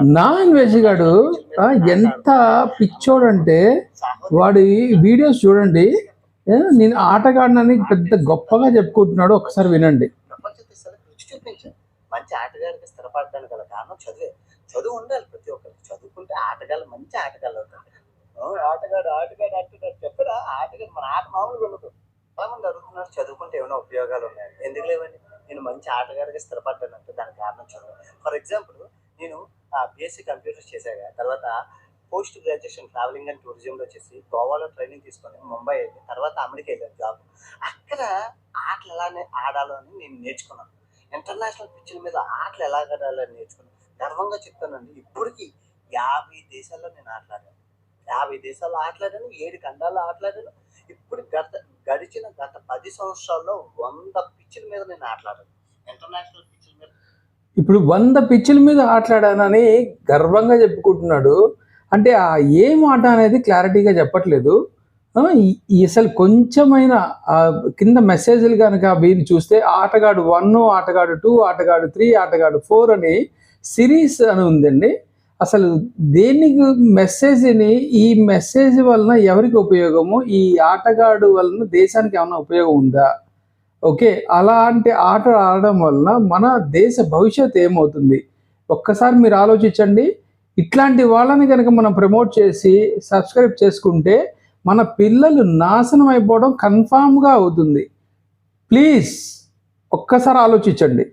Non veg గాడు ఎంత పిచ్చోడంటే వాడి వీడియోస్ చూడండి. నేను ఆటగాడినని పెద్ద గొప్పగా చెప్పుకుంటున్నాడు ఒకసారి వినండి. మంచి ఆటగాడికి స్థిరపడడానికి గల కారణం చదువే. చదువు ఉండాలి ప్రతి ఒక్కరికి. చదువుకుంటే ఆటగాళ్ళు మంచి ఆటగాళ్ళు అవుతారు. ఆటగాడు ఆటగాడు ఆటగాడు చెప్పరా ఆటగాడు మన ఆట మామూలుగా ఉండదు. చాలామంది అడుగుతున్నారు చదువుకుంటే ఏమైనా ఉపయోగాలు ఉన్నాయి? ఎందుకు లేవండి? నేను మంచి ఆటగాడిగా స్థిరపడ్డానంటే దాని కారణం చదువు. ఫర్ ఎగ్జాంపుల్ నేను బీఎస్సీ కంప్యూటర్స్ చేశాక తర్వాత పోస్ట్ గ్రాడ్యుయేషన్ ట్రావెలింగ్ అండ్ టూరిజంలో చేసి గోవాలో ట్రైనింగ్ తీసుకొని ముంబై వెళ్ళి తర్వాత అమెరికా వెళ్ళాను జాబ్ అక్కడ ఆటలు ఎలా నే- ఆడాలో అని నేను నేర్చుకున్నాను. ఇంటర్నేషనల్ పిచ్చుల మీద ఆటలు ఎలా ఆడాలని నేర్చుకున్నాను. గర్వంగా చెప్తానండి ఇప్పటికీ యాభై దేశాల్లో నేను ఆటలాడాను. యాభై దేశాల్లో ఆటలాడాను ఏడు ఖండాల్లో ఆటలాడాను. ఇప్పుడు గత గడిచిన గత పది సంవత్సరాల్లో వంద పిచ్చుల మీద నేను ఆటలాడాను. ఇంటర్నేషనల్ పిచ్చుల ఇప్పుడు వంద పిచ్చుల మీద ఆటలాడానని గర్వంగా చెప్పుకుంటున్నాడు. అంటే ఆ ఏం ఆట అనేది క్లారిటీగా చెప్పట్లేదు. అసలు కొంచెమైన కింద మెసేజ్లు కనుక వీరు చూస్తే ఆటగాడు వన్ ఆటగాడు టూ ఆటగాడు త్రీ ఆటగాడు ఫోర్ అని సిరీస్ అని ఉందండి. అసలు దేనికి మెసేజ్ని ఈ మెసేజ్ వలన ఎవరికి ఉపయోగము? ఈ ఆటగాడు వలన దేశానికి ఏమైనా ఉపయోగం ఉందా? ఓకే అలాంటి ఆట ఆడడం వలన మన దేశ భవిష్యత్ ఏమవుతుంది? ఒక్కసారి మీరు ఆలోచించండి. ఇట్లాంటి వాళ్ళని కనుక మనం ప్రమోట్ చేసి సబ్స్క్రైబ్ చేసుకుంటే మన పిల్లలు నాశనం అయిపోవడం కన్ఫామ్గా అవుతుంది. ప్లీజ్ ఒక్కసారి ఆలోచించండి.